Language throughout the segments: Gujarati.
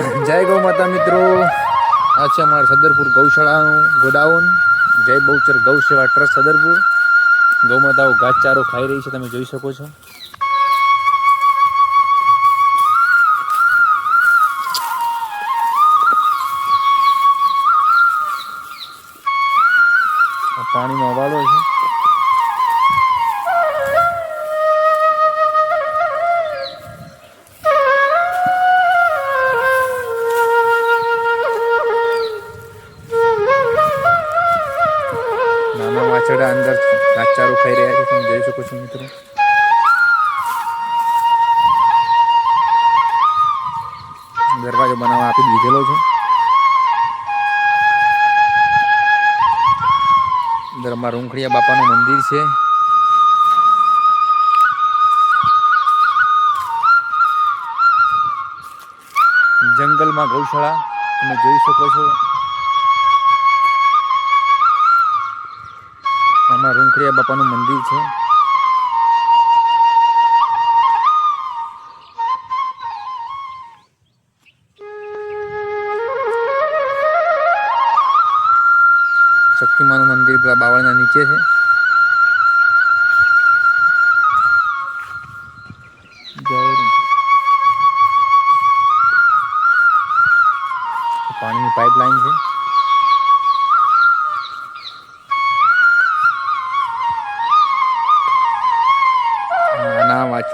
જય ગૌ માતા મિત્રો. આ છે અમારા સદરપુર ગૌશાળાનું ગોડાઉન. જય બહુચર ગૌ સેવા ટ્રસ્ટ સદરપુર. ગૌ માતાઓ ઘાસચારો ખાઈ રહી છે, તમે જોઈ શકો છો. પાણીમાં અવાલો છે. વાછરડા અંદર ઘાસચારો ખાઈ રહ્યા છે. તમે જોઈ શકો છો મિત્રો. દરવાજો બનાવવા આપી દીધેલો છે. અંદરમાં રૂંખડિયા બાપાનું મંદિર છે. જંગલમાં ગૌશાળા, તમે જોઈ શકો છો. આમાં રૂંખડિયા બાપાનું મંદિર છે. શક્તિમાનું મંદિર પેલા બાવળના નીચે છે. પાણીની પાઇપલાઇન છે.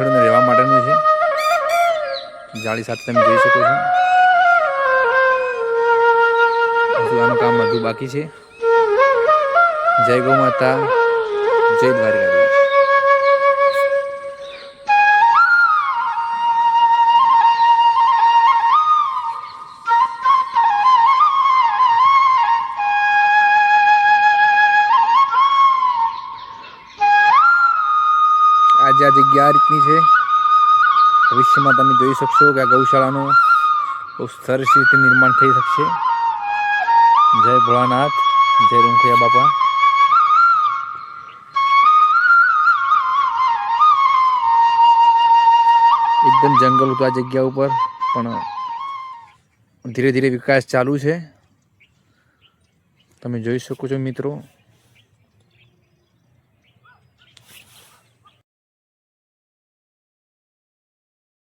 નાના રહેવા માટેનું છે. જાળી સાથે તમે જોઈ શકો છો. હજુ આનું કામ બધું બાકી છે. જય ગૌ માતા, જય દ્વારકાધીશ. આજે આ જગ્યા આ રીતની છે. ભવિષ્યમાં તમે જોઈ શકશો કે આ ગૌશાળાનું બહુ સરસ રીતે નિર્માણ થઈ શકશે. જય ભોળાનાથ, જય રૂંખિયા બાપા. એકદમ જંગલ હતું આ જગ્યા ઉપર, પણ ધીરે ધીરે વિકાસ ચાલુ છે. તમે જોઈ શકો છો મિત્રો